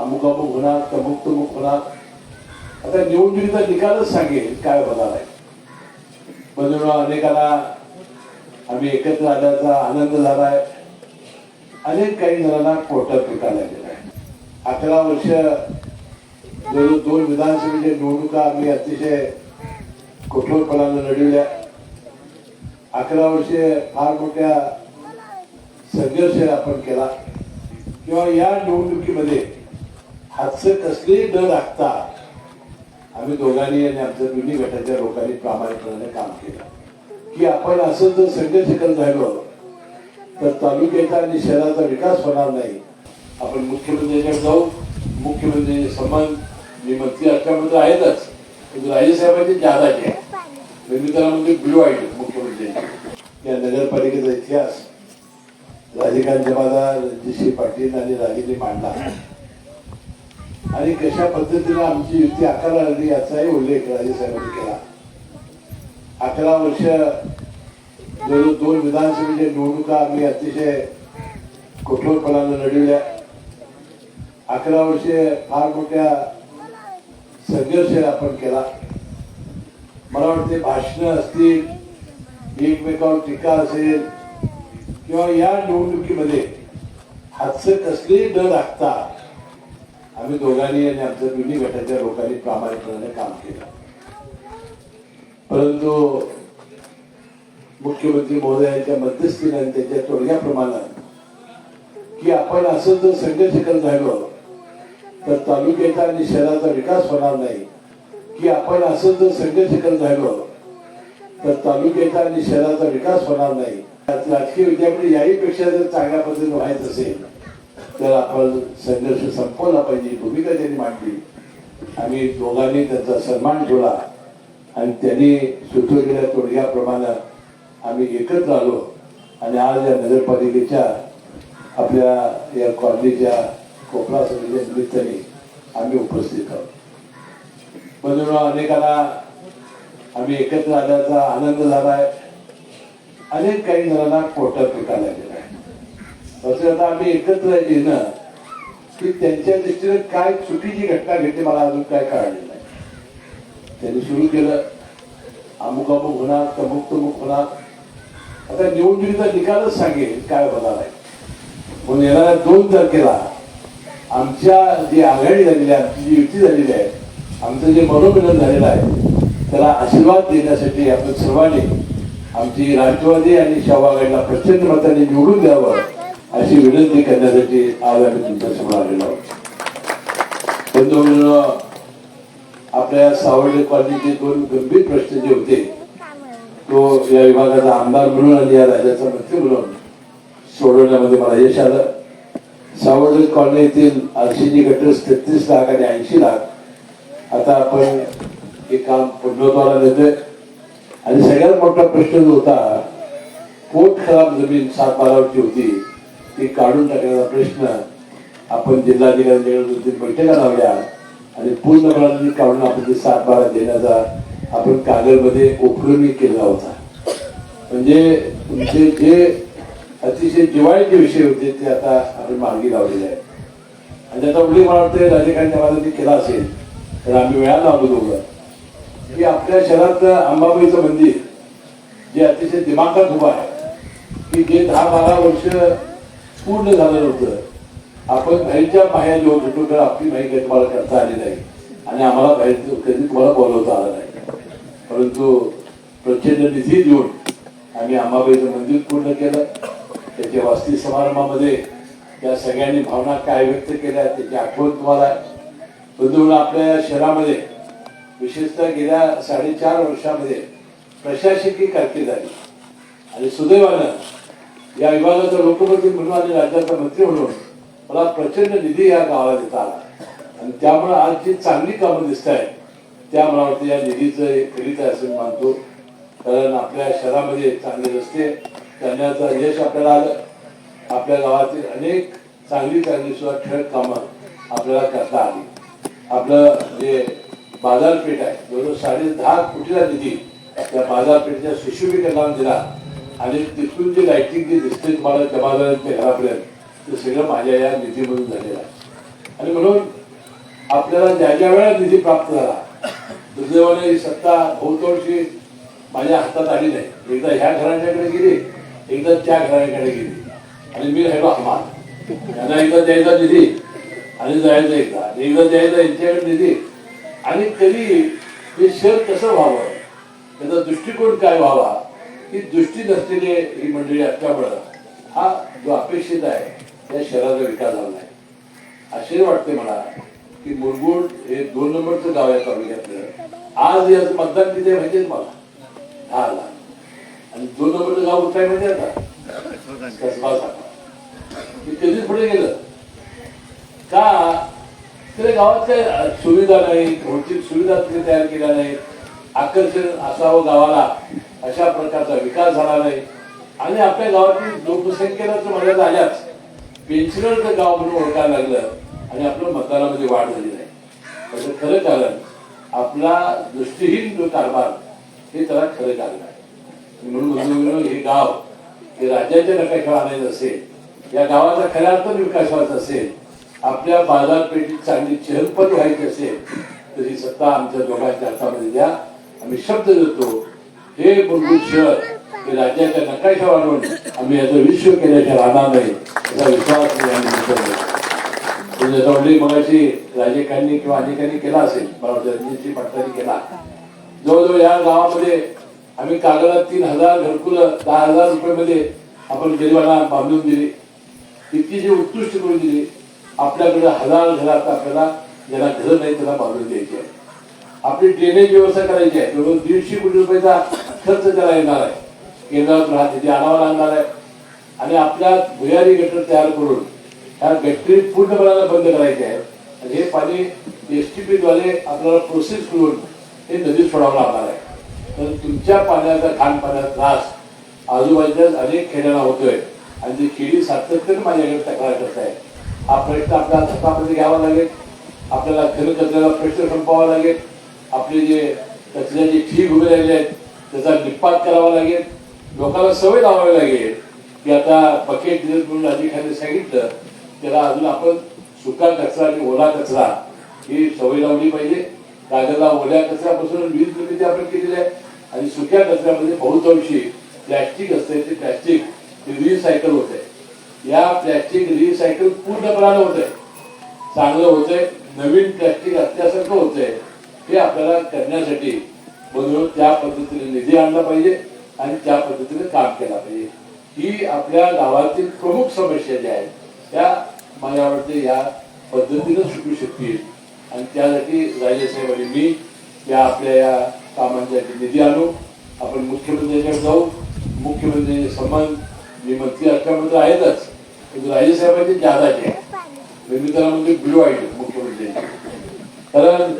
अमुक अमुक होणार तमुक तमुक होणार आता निवडणुकीचा निकालच सांगेल काय होणार आहे. म्हणून अनेकाला आम्ही एकत्र आल्याचा आनंद झाला आहे. अनेक काही जणांना पोटात पिका लागलेला आहे. अकरा वर्ष जवळ दोन विधानसभेच्या निवडणुका आम्ही अतिशय कठोरपणानं लढविल्या. अकरा वर्षे फार मोठ्या संघर्ष आपण केला. किंवा या निवडणुकीमध्ये हातचं कसलेही न राखता आम्ही दोघांनी आणि आमच्या दोन्ही गटाच्या लोकांनी प्रामाणिकपणाने काम केलं. की आपण असं जर संघर्ष करत राहिलो तर तालुक्याचा आणि शहराचा विकास होणार नाही. आपण मुख्यमंत्र्यांकडे जाऊ. मुख्यमंत्री सन्मान मी मंत्री असल्यामध्ये आहेतच. पण राजेसाहेबांचे जादाचे आहे मी त्याला म्हणजे ब्लू आयडी मुख्यमंत्र्यांची. या नगरपालिकेचा इतिहास. राजकांत जमादार रणजितसिंह पाटील आणि राजेंनी मांडला आणि कशा पद्धतीने आमची युती आकारा आली याचाही उल्लेख राजेसाहेबांनी केला. अकरा वर्ष जवळ दोन विधानसभेच्या निवडणुका आम्ही अतिशय कठोरपणानं लढविल्या. अकरा वर्षे फार मोठ्या संघर्ष आपण केला. मला वाटते भाषण असतील एकमेकावर टीका असेल किंवा या निवडणुकीमध्ये हातचं कसलेही न राखता आम्ही दोघांनी आणि आमच्या दोन्ही गटाच्या लोकांनी प्रामाणिकपणाने काम केलं. परंतु मुख्यमंत्री महोदयांच्या मध्यस्थीने आणि त्याच्या तोडग्याप्रमाणे की आपण असं जर संघर्ष झालो तर तालुक्याचा आणि शहराचा विकास होणार नाही. की आपण असं जर संघर्ष झालो तर तालुक्याचा आणि शहराचा विकास होणार नाही. राजकीय विद्यापीठ याहीपेक्षा जर चांगल्या पद्धतीने व्हायचं असेल तर आपण संघर्ष संपवला पाहिजे भूमिका त्यांनी मांडली. आम्ही दोघांनी त्यांचा सन्मान ठेवला आणि त्यांनी सुचवलेल्या तोडग्याप्रमाणे आम्ही एकत्र आलो. आणि आज या नगरपालिकेच्या आपल्या या कॉलनीच्या कोकणा समितीच्या निमित्ताने आम्ही उपस्थित आहोत. म्हणून अनेकाला आम्ही एकत्र आल्याचा आनंद झाला आहे अनेक काही जणांना पोटात पिका गेला आहे असं आता आम्ही एकत्र येणं की त्यांच्या दृष्टीने काय चुकीची घटना घडली मला अजून काय कळाली नाही. त्यांनी सुरू केलं. अमुक अमुक होणार तमुक तमुक होणार. आता निवडणुकीचा निकालच सांगेल काय होणार आहे. म्हणून येणाऱ्या दोन तारखेला आमच्या जी आघाडी झालेली आहे आमची जी युती झालेली आहे आमचं जे मनोमिलन झालेलं आहे त्याला आशीर्वाद देण्यासाठी आपण सर्वांनी आमची राष्ट्रवादी आणि आघाडीला प्रचंड मताने निवडून द्यावं. अशी विनंती करण्यासाठी आज आम्ही तुमच्यासमोर आलेलो आहोत. बंधू आपल्या सावर्डे कॉलनीचे दोन गंभीर प्रश्न जे होते तो या विभागाचा आमदार म्हणून आणि या राज्याचा मंत्री म्हणून सोडवण्यामध्ये मला यश आलं. सावर्डे कॉलनीतील येथील आरशीजी गटर तेहतीस लाख आणि ऐंशी लाख. आता आपण हे काम पूर्णत्वाला देतोय. आणि सगळ्यात मोठा प्रश्न जो होता पोट खराब जमीन सात बारावरची होती. ती काढून टाकण्याचा प्रश्न आपण जिल्हाधिकाऱ्यांकडे दोन तीन बैठका लावल्या आणि पूर्णपणाने काढून आपण ते सात बारा देण्याचा आपण कागदमध्ये उपक्रमी केला होता. म्हणजे तुमचे जे अतिशय जिवाळीचे विषय होते ते आता आपण मार्गी लावलेले आहेत. आणि आता उडी मला वाटतं राजकारणी मला केला असेल तर आम्ही वेळा लावलो दोघं. की आपल्या शहरात अंबाबाईचं मंदिर जे अतिशय दिमागात उभं आहे की जे दहा बारा वर्ष पूर्ण झालं नव्हतं आपण बाहेरच्या बाहेर जेव्हा भेटू तर आपली माहिती तुम्हाला करता आली नाही. आणि आम्हाला बाहेर कधी तुम्हाला बोलवता आलं नाही. परंतु प्रचंड निधी देऊन आम्ही अंबाबाईचं मंदिर पूर्ण केलं. त्याच्या वास्तविक समारंभामध्ये त्या सगळ्यांनी भावना काय व्यक्त केल्या त्याची आठवण तुम्हाला आहे. आपल्या शहरामध्ये विशेषतः गेल्या साडेचार वर्षामध्ये प्रशासकीय कारकीर्द आली आणि सुदैवानं या विभागाचा लोकप्रतिनिधी म्हणून आणि राज्याचा मंत्री म्हणून मला प्रचंड निधी या गावाला देता आला. आणि त्यामुळे आज जी चांगली कामं दिसत आहेत त्या मला वाटतं या निधीचं हे फलित आहे असं मी मानतो. कारण आपल्या शहरामध्ये चांगले रस्ते करण्याचं यश आपल्याला आलं. आपल्या गावातील अनेक चांगली चांगली सुद्धा ठळक कामं आपल्याला करता आली. आपलं जे बाजारपेठ आहे जवळजवळ साडे दहा कोटीला निधी त्या बाजारपेठेच्या सुशोभीकरणाला दिला. आणि तिथून जे लायटिंग जे दिसते तुम्हाला जमादारांच्या घरापर्यंत ते सगळं माझ्या या निधीमधून झालेलं आहे. आणि म्हणून आपल्याला ज्या ज्या वेळा निधी प्राप्त झाला दुर्दैवाने ही सत्ता बहुतांशी माझ्या हातात आली नाही. एकदा ह्या घराण्याकडे गेली एकदा त्या घराण्याकडे गेली. आणि मी राहिलो हमाल त्यांना एकदा द्यायचा निधी आणि जायचं एकदा. एकदा द्यायचा यांच्याकडे निधी. आणि तरी हे शहर कसं व्हावं? त्याचा दृष्टिकोन काय व्हावा? ही दृष्टी नसलेली ही मंडळी असल्यामुळं हा जो अपेक्षित आहे या शहराचा विकास झाला नाही. असे वाटते मला की मुरगुड हे दोन नंबरचं गाव आहे तालुक्यातलं. आज याचं मतदान किती माहितीये मला दहा लाख आणि दोन नंबरचं गाव कुठं आहे माहिती आता? कसबा ते कधीच पुढे गेलं. का? तिथे गावात काही सुविधा नाही भौतिक सुविधा तिथे तयार केल्या नाहीत. आकर्षण असावं गावाला. अशा प्रकारचा विकास झाला नाही. आणि आपल्या गावातील लोकसंख्येला तर मर्यादा आल्याच. पेन्शनरचं गाव म्हणून ओळखायला लागलं आणि आपलं मतदानामध्ये वाढ झाली नाही. त्याचं खरं कारण आपला दृष्टीहीन जो कारभार हे त्याला खरं कारण आहे. म्हणून हे गाव हे राज्याच्या नकाशावर आणायचं असेल या गावाचा खऱ्या अर्थाने विकास व्हायचा असेल आपल्या बाजारपेठेत चांगली चहलपदी व्हायची असेल तर ही सत्ता आमच्या दोघांच्या हातामध्ये द्या. आम्ही शब्द देतो हे मूलभूत शहर हे राज्याच्या नकाशा वाढवून आम्ही याचं विश्व केल्याच्या राहणार नाही याचा विश्वास मी यांनी मगाशी राजेकांनी किंवा अनेकांनी केला असेल मला वाटतं केला. जवळजवळ या गावामध्ये आम्ही कागदात तीन हजार घरकुलं दहा हजार रुपयामध्ये आपण गरिबांना बांधून दिली. इतकी जी उत्कृष्ट करून दिली आपल्याकडे हजार घरात आपल्याला ज्यांना घर नाही त्यांना बांधून द्यायची आहे. आपली ड्रेनेज व्यवस्था करायची आहे. जवळजवळ दीडशे कोटी रुपयाचा खर्च त्याला येणार आहे. केंद्रातून राहते ते आणावा लागणार आहे. आणि आपल्या भुयारी गटर तयार करून ह्या गटरी पूर्णपणाला बंद करायचे आहे. आणि हे पाणी एस टी पीद्वारे आपल्याला प्रोसेस करून हे नदीत सोडावं लागणार आहे. तर तुमच्या पाण्याचा घाण पाण्याचा त्रास आजूबाजूच्या अनेक खेड्यांना होतोय. आणि ती खेडी सातत्याने माझ्याकडे तक्रार करत आहे. हा प्रश्न आपल्याला हातामध्ये घ्यावा लागेल. आपल्याला खरं कचऱ्याला प्रश्न संपवावा लागेल. आपले जे कचऱ्याचे ठीक उभे राहिले आहेत त्याचा निपात करावा लागेल. लोकांना सवय लावावी लागेल की आता बकेट दिलं म्हणून अधिकाऱ्यांनी सांगितलं त्याला अजून आपण सुका कचरा आणि ओला कचरा ही सवय लावली पाहिजे. कागदा ओल्या कचऱ्यापासून वीज निर्मिती आपण केलेली आहे आणि सुक्या कचऱ्यामध्ये बहुतांशी प्लॅस्टिक असते ते प्लॅस्टिक रिसायकल होत आहे. या प्लॅस्टिक रिसायकल पूर्णपणाने होत आहे. चांगलं होतंय नवीन प्लॅस्टिक असल्यासारखं होतंय हे आपल्याला करण्यासाठी म्हणून त्या पद्धतीने निधी आणला पाहिजे आणि त्या पद्धतीने काम केलं पाहिजे. ही आपल्या गावातील प्रमुख समस्या ज्या आहेत त्या मला वाटते या पद्धतीनं सुटू शकतील. आणि त्यासाठी राजेसाहेब आणि मी या आपल्या या कामांसाठी निधी आणू. आपण मुख्यमंत्र्यांकडे जाऊ. मुख्यमंत्री सन्मान मी मंत्री असल्यामुळे आहेतच. पण राजेसाहेबांचे जादाचे आहे. मी त्याला म्हणजे ब्लू आयडी मुख्यमंत्री. कारण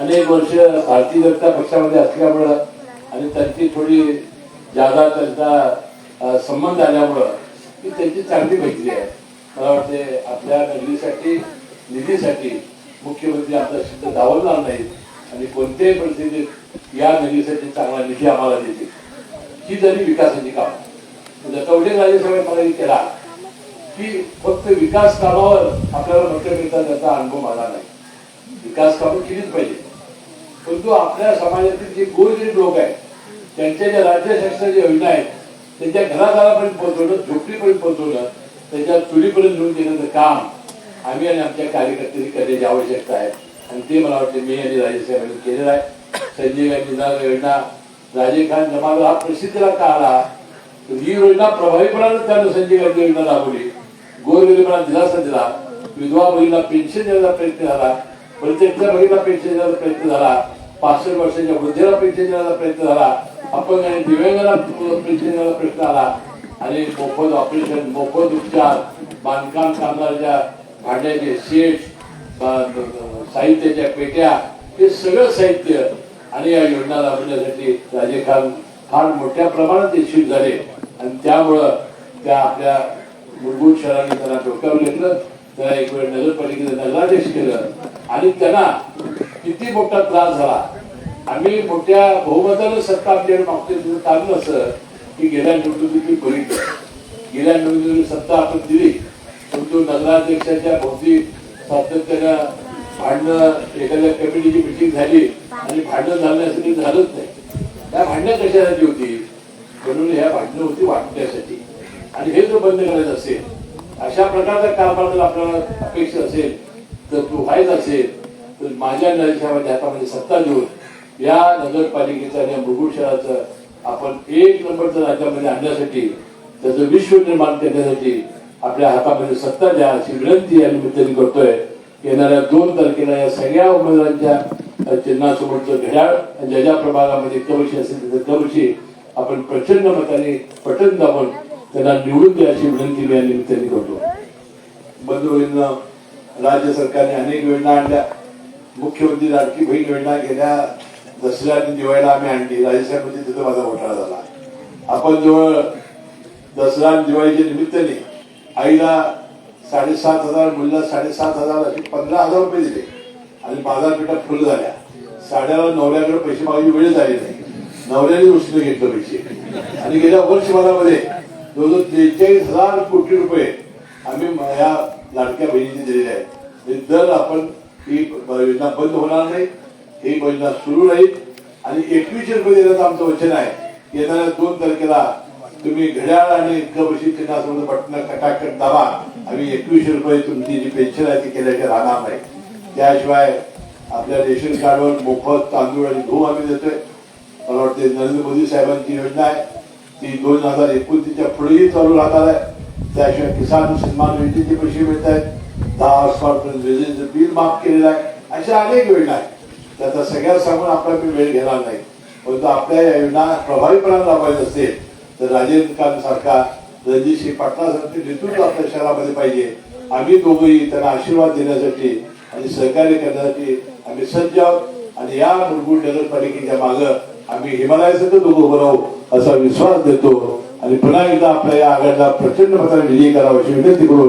अनेक वर्ष भारतीय जनता पक्षामध्ये असल्यामुळं आणि त्यांची थोडी जादा त्यांचा संबंध आल्यामुळं की त्यांची चांगली मैत्री आहे. मला वाटते आपल्या नगरीसाठी निधीसाठी मुख्यमंत्री आपला शब्द धावणार नाहीत आणि कोणत्याही परिस्थितीत या नगरीसाठी चांगला निधी आम्हाला देतील. ही झाली विकासाची काम कवडे राजेसाहेब मला केला की फक्त विकास कामावर आपल्याला मतं मिळतात त्याचा अनुभव आला नाही. विकास कामं केलीच पाहिजे. परंतु आपल्या समाजातील जे गोरगरीब लोक आहेत त्यांच्या ज्या राज्य शासनाच्या योजना आहेत त्यांच्या घरादारापर्यंत पोहोचवलं झोपडीपर्यंत पोहोचवलं त्यांच्या चुलीपर्यंत घेऊन देण्याचं काम आम्ही आणि आमच्या कार्यकर्त्यांनी करण्याची आवश्यकता आहे. आणि ते मला वाटते मी आणि राजेसाहेबांनी केलेलं आहे. संजय गांधी निराधार योजना राजे खान जमाला हा प्रसिद्धीला का आला. तर ही योजना प्रभावीपणानं त्यानं संजय गांधी योजना राबवली. गोरगरिबांना दिलासा दिला. विधवा बहिणीला पेन्शन देण्याचा प्रयत्न झाला. प्रत्येकच्या बहिणीला पेन्शन देण्याचा प्रयत्न झाला. पासष्ट वर्षाच्या वृद्धेला पेन्शन देण्याचा प्रयत्न झाला. अपंग आणि दिव्यांगाला पेन्शन देण्याचा प्रयत्न आला आणि मोफत ऑपरेशन मोफत उपचार बांधकाम कामगाराच्या भांड्याचे सेट साहित्याच्या पेट्या हे सगळं साहित्य आणि या योजना राबवण्यासाठी राजे खान फार मोठ्या प्रमाणात यशस्वी झाले. आणि त्यामुळं त्या आपल्या मूलभूत शहरांनी त्यांना डोक्यावर घेतलं. त्याला एक वेळ नगरपालिकेचं नगराध्यक्ष केलं. आणि त्यांना किती मोठा त्रास झाला. आम्ही मोठ्या बहुमतानं सत्ता आपल्याला मागतोय चाललं कारण असं की गेल्या निवडणुकीतली बरीच गेल्या निवडणुकीत सत्ता आपण दिली परंतु नगराध्यक्षाच्या भोवती सातत्यानं भांडणं एखाद्या कमिटीची मिटिंग झाली आणि भांडणं झाल्यासाठी झालंच नाही. त्या भांडणं कशासाठी होती? म्हणून ह्या भांडणं होती वाटण्यासाठी. आणि हे जर बंद करायचं असेल अशा प्रकारचा कारभार जर आपल्याला अपेक्षा असेल तर तो व्हायचा असेल तर माझ्या नरेशामध्ये हातामध्ये म्हणजे सत्ता देऊन या नगरपालिकेचं आणि या मुरगुड शहराचं आपण एक नंबरचं राज्यामध्ये आणण्यासाठी त्याचं विश्व निर्माण करण्यासाठी आपल्या हातामध्ये सत्ता द्या अशी विनंती या निमित्ताने करतोय. येणाऱ्या दोन तारखेला या सगळ्या उमेदवारांच्या चिन्हासमोरचं घड्याळ आणि ज्या ज्या प्रभागामध्ये कवशी असेल तिथे कवशी आपण प्रचंड मताने पटन दाबून त्यांना निवडून द्या अशी विनंती मी या निमित्ताने करतो. बंधूंना राज्य सरकारने अनेक योजना आणल्या. मुख्यमंत्री लाडकी बहीण योजना गेल्या दसऱ्या आणि दिवाळीला आम्ही आणली. राजस्थानमध्ये तिथं माझा घोटाळा झाला. आपण जवळ दसरा आणि दिवाळीच्या निमित्ताने आईला साडेसात हजार मुलीला साडेसात हजार असे पंधरा हजार रुपये दिले. आणि बाजारपेठा फुल झाल्या. साड्याला नवऱ्याकडे पैसे मागायची वेळ झाली नाही. नवऱ्याने उचलून घेतलं पैसे. आणि गेल्या वर्षभरामध्ये जवळजवळ त्रेचाळीस हजार कोटी रुपये आम्ही या लाडक्या बहिणीने दिलेले आहेत. म्हणजे दर आपण ही योजना बंद होणार नाही. ही योजना सुरू राहील. आणि एकवीसशे रुपये देण्याचं आमचं वचन आहे येणाऱ्या दोन तारखेला तुम्ही घड्याळ आणि कबशी चिन्हासोबत बटन कटाकट दाबा. आम्ही एकवीसशे रुपये तुमची जी पेन्शन आहे ती केल्याशिवाय राहणार नाही. त्याशिवाय आपल्या रेशन कार्डवर मोफत तांदूळ आणि गहू आम्ही देतोय. मला वाटते नरेंद्र मोदी साहेबांची योजना आहे. ती दोन हजार एकोणतीसच्या पुढेही चालू राहणार आहे. त्याशिवाय किसान सन्मान योजनेचे पैसे मिळत आहेत दहा वर्षापर्यंत विजेचं बिल माफ केलेलं आहे. अशा अनेक योजना आहेत. त्याचा सगळ्या सांगून आपला मी वेळ घेणार नाही. परंतु आपल्या या योजना प्रभावीपणाने राबवायचं असेल तर राजेंद्र खान सारखा रणजितसिंह पाटलासारखे नेतृत्व आपल्या शहरामध्ये पाहिजे. आम्ही दोघंही त्यांना आशीर्वाद देण्यासाठी आणि सहकार्य करण्यासाठी आम्ही सज्ज आहोत. आणि या मूलभूत नगरपालिकेच्या मागं आम्ही हिमालयासारखं दोघं उभं राहू असा विश्वास देतो. आणि पुन्हा एकदा आपल्या या आघाडीला प्रचंड मताने विजयी करावा अशी विनंती करून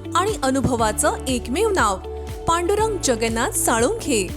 आणि अनुभवाचं एकमेव नाव. पांडुरंग जगन्नाथ साळुंखे.